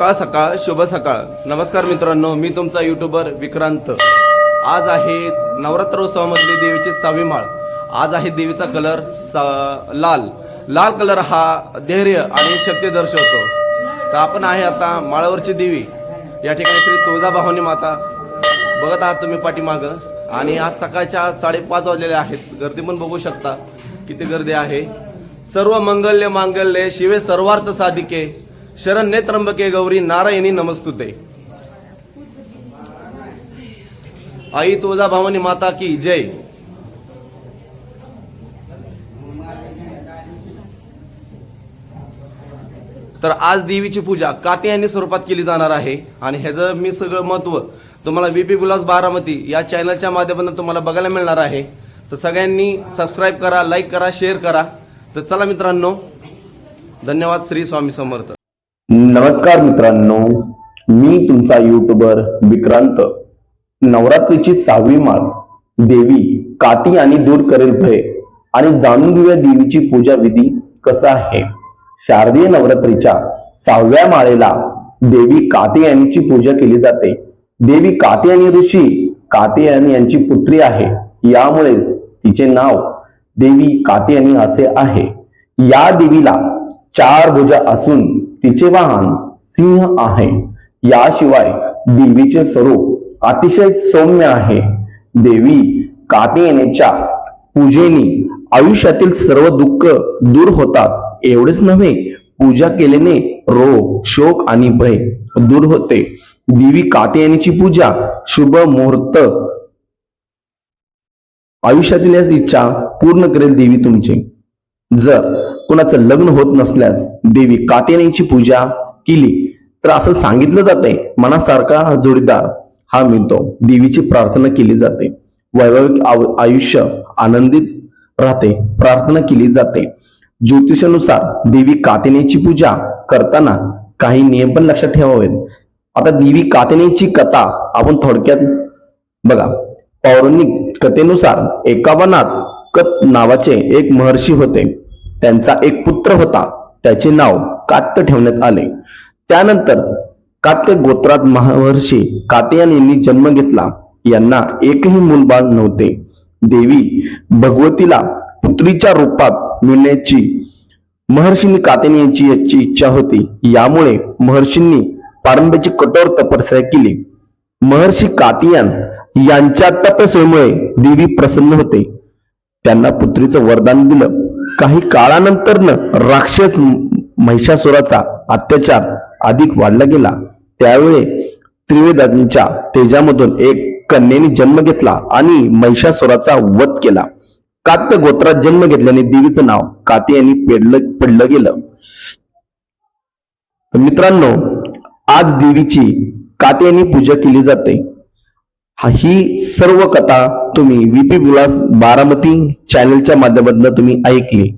सकाळ सकाळ शुभ सकाळ. नमस्कार मित्रांनो मी तुमचा युट्यूबर विक्रांत. आज आहे नवरात्रोत्सवामधली देवीची सहावी माळ. आज आहे देवीचा कलर सा- लाल. लाल कलर हा धैर्य आणि शक्ती दर्शवतो. तर आपण आहे आता माळावरची देवी. या ठिकाणी श्री तुळजाभवानी माता. बघत आहात तुम्ही पाठीमागं. आणि आज सकाळच्या साडेपाच वाजलेले आहेत. गर्दी पण बघू शकता किती गर्दी आहे. सर्व मंगल्य मांगल्य शिवे सर्वार्थ साधिके. शरण्ये त्र्यंबके गौरी नारायणी नमस्तुते आई तुळजा भवानी माता की जय तर आज देवीची पूजा कात्यायनी स्वरूपात केली जाणार आहे आणि ह्याचं मी सगळं महत्त्व तुम्हाला बीपी गुलास बारामती या चॅनलच्या माध्यमातून तुम्हाला बघायला मिळणार आहे तर सगळ्यांनी सबस्क्राईब करा लाईक करा शेअर करा तर चला मित्रांनो धन्यवाद श्री स्वामी समर्थ नमस्कार मित्रांनो मी तुमचा युट्यूबर विक्रांत. नवरात्रीची सहावी माळ. देवी काती आणि दूर करेल भय आणि जाणून घेऊया देवीची पूजा विधी कसा आहे. शारदीय नवरात्रीच्या सहाव्या माळेला देवी कातेयानीची पूजा केली जाते. देवी कात्यायनी ऋषी कातेयानी यांची पुत्री आहे. यामुळेच तिचे नाव देवी कातेयानी असे आहे. या देवीला चार भुजा असून तिचे वाहन सिंह आहे. याशिवाय देवीचे स्वरूप अतिशय सौम्य आहे. देवी कातेनेच्या पूजेने आयुष्यातील सर्व दुःख दूर होतात. एवढेच नव्हे पूजा केल्याने रोग शोक आणि भय दूर होते. देवी कात्यायनीची पूजा शुभ मुहूर्त आयुष्यातील या इच्छा पूर्ण करेल देवी तुमची. जर कुणाचं लग्न होत नसल्यास देवी कात्यायनीची पूजा केली. तर असं सांगितलं जाते मनासारखा जोडीदार हा मिळतो. देवीची प्रार्थना केली जाते. वैवाहिक आयुष्य आनंदित राहते प्रार्थना केली जाते. ज्योतिषानुसार देवी कातिनेची पूजा करताना काही नियम पण लक्षात ठेवावेत. आता देवी कातिनेची कथा आपण थोडक्यात बघा. पौराणिक कथेनुसार एका वनात कत नावाचे एक महर्षी होते. त्यांचा एक पुत्र होता. त्याचे नाव कात्य ठेवण्यात आले. त्यानंतर कात्य गोत्रात महर्षी कात्यान यांनी जन्म घेतला. यांना एकही मूलबाळ नव्हते. देवी भगवतीला पुत्रीच्या रूपात मिळण्याची महर्षींनी कात्यान यांची याची इच्छा होती. यामुळे महर्षींनी पारंब्याची कठोर तपस्या केली. महर्षी कातियान यांच्या तपस्येमुळे देवी प्रसन्न होते. त्यांना पुत्रीचं वरदान दिलं. काही काळानंतर राक्षस महिषासुराचा अत्याचार अधिक वाढला गेला. त्यावेळी त्रिवेदांच्या तेजामधून एक कन्येने जन्म घेतला आणि महिषासुराचा वध केला. कात्य गोत्रात जन्म घेतल्याने देवीचं नाव काते यांनी पेडलं पडलं गेलं. तर मित्रांनो आज देवीची कात्यायनी पूजा केली जाते. हा ही सर्व कथा तुम्ही व्हीपी विलास बारामती चॅनलच्या माध्यमातून तुम्ही ऐकली.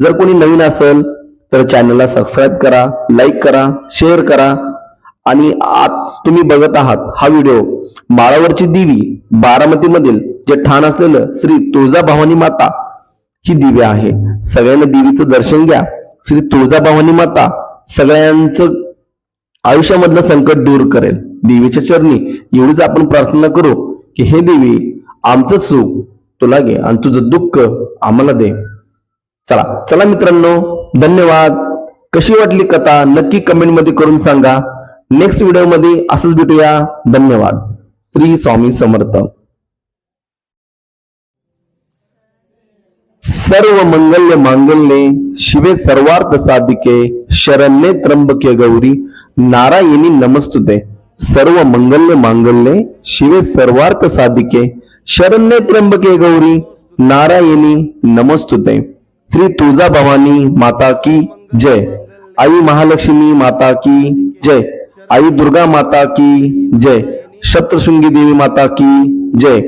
जर कोणी नवीन असेल तर चॅनलला सबस्क्राईब करा लाईक करा शेअर करा. आणि आज तुम्ही बघत आहात हा व्हिडिओ माळावरची देवी बारामतीमधील जे ठाण असलेलं श्री तुळजाभवानी माता ही दिव्या आहे. सगळ्यांना देवीचं दर्शन घ्या. श्री तुळजाभवानी माता सगळ्यांचं आयुष्यामधलं संकट दूर करेल. देवीच्या चरणी एवढीच आपण प्रार्थना करू. की हे देवी आमचं सुख तुला घे आणि तुझं दुःख आम्हाला दे. चला चला मित्रांनो धन्यवाद. कशी वाटली कथा? नक्की कमेंटमध्ये करून सांगा. नेक्स्ट व्हिडिओमध्ये असंच भेटूया. धन्यवाद. श्री स्वामी समर्थ. सर्व मंगल्य मांगल्ये शिवे सर्वार्थ साधिके शरण्ये त्र्यंबके गौरी नारायणी नमस्तुते. सर्व मंगल्य मांगल्ये शिवे सर्वार्थ साधिके शरण्ये त्र्यंबके गौरी नारायणी नमस्तुते. श्री तुळजा भवानी माता की जय. आई महालक्ष्मी माता की जय. आई दुर्गा माता की जय. शत्रशृंगी देवी माता की जय.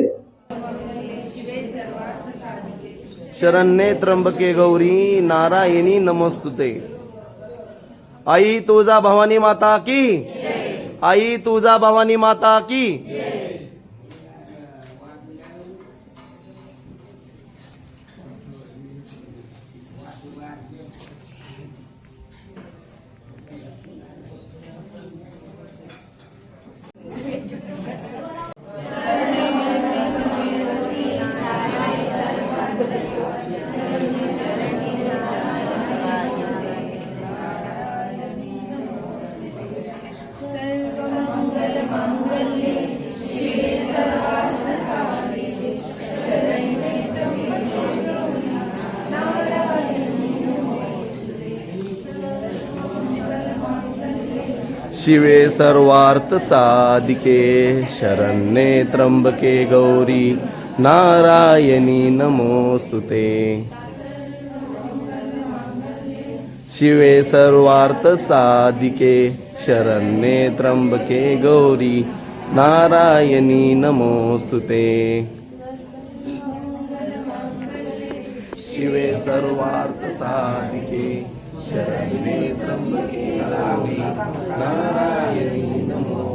शरण्ये त्र्यंबके गौरी नारायणी नमस्तुते. आई तुळजा भवानी माता की आई तुझा भवानी माता की? शिवे सर्वार्थ साधिके शरण्ये त्र्यंबके गौरी नारायणी नमोस्तुते शिवे सर्वार्थ साधिके शरण्ये त्र्यंबके गौरी नारायणी नमोस्तुते शिवे सर्वार्थ साधिके शरण्ये त्र्यंबके गौरी नारायणी नमोस्तुते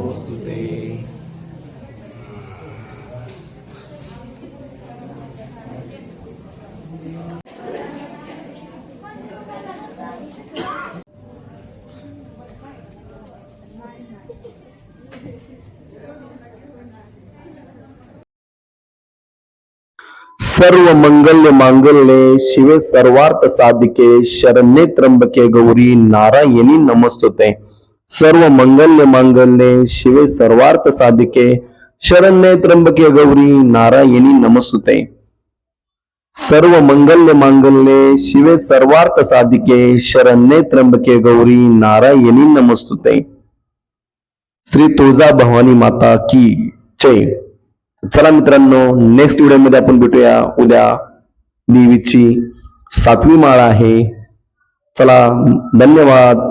सर्व मंगल्य मांगल्ये शिवे सर्वार्थ साधिके शरण्ये त्र्यंबके गौरी नारायणी नमस्तुते. सर्व मंगल्य मांगल्ये शिवे सर्वार्थ साधिके शरण्ये त्र्यंबके गौरी नारायणी नमस्तुते. सर्व मंगल्य मांगल्ये शिवे सर्वार्थ साधिके शरण्ये त्र्यंबके गौरी नारायणी नमस्तुते. श्री तुळजा भवानी माता की जय. चला मित्रांनो नेक्स्ट व्हिडिओमध्ये आपण भेटूया. उद्या देवीची सातवी माळ आहे. चला धन्यवाद.